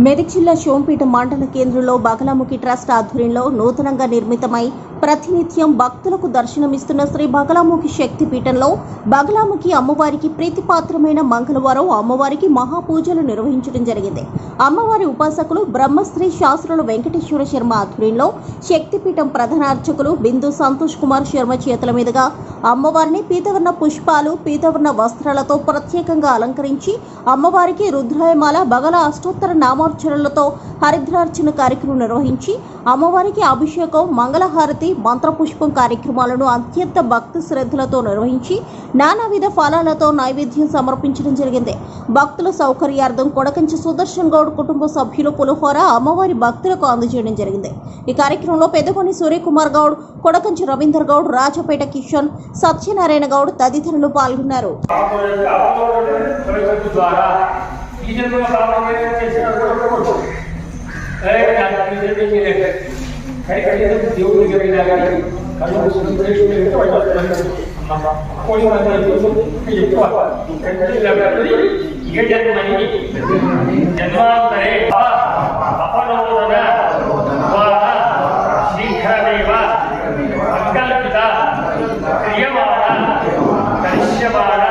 మెదక్ జిల్లా సోంపేట మండల కేంద్రంలో బగలాముఖి ట్రస్ట్ ఆధ్వర్యంలో నూతనంగా నిర్మితమై ప్రతినిత్యం భక్తులకు దర్శనమిస్తున్న శ్రీ బగలాముఖి శక్తి పీఠంలో బగలాముఖి అమ్మవారికి ప్రీతిపాత్రమైన మంగళవారం అమ్మవారికి మహాపూజలు నిర్వహించడం జరిగింది. అమ్మవారి ఉపాసకులు బ్రహ్మశ్రీ శాస్త్రులు వెంకటేశ్వర శర్మ ఆధ్వర్యంలో శక్తిపీఠం ప్రధాన అర్చకులు బిందు సంతోష్ కుమార్ శర్మ చేతుల మీదుగా అమ్మవారిని పీతవర్ణ పుష్పాలు పీతవర్ణ వస్త్రాలతో ప్రత్యేకంగా అలంకరించి అమ్మవారికి రుద్రాయమాల బగల అష్టోత్తర నామార్చనలతో హరిద్రార్చన కార్యక్రమం నిర్వహించి అమ్మవారికి అభిషేకం మంగళహారతి మంత్రపుష్పం కార్యక్రమాలను అత్యంత భక్తి శ్రద్ధలతో నిర్వహించి నానావిధ ఫలాలతో నైవేద్యం సమర్పించడం జరిగింది భక్తుల సౌకర్యార్థం కొడకంచి సుదర్శన్ గౌడ్ కుటుంబ సభ్యులు పులిహోర అమ్మవారి భక్తులకు అందజేయడం జరిగింది ఈ కార్యక్రమంలో పెద్దకొని సూర్యకుమార్ గౌడ్ కొడకంచి రవీందర్ గౌడ్ రాజపేట కిషన్ సత్యనారాయణ గౌడ్ తదితరులు పాల్గొన్నారు ద్వారా ఈ చేసిన కూడా ಜನ್ಮಾಂತರೇ ಅಪನೋದನ ಶೀಘ್ರಮೇವ ಸಂಕಲ್ಪಿತ ಕ್ರಿಯಮಾಣ ಕರಿಷ್ಯಮಾಣ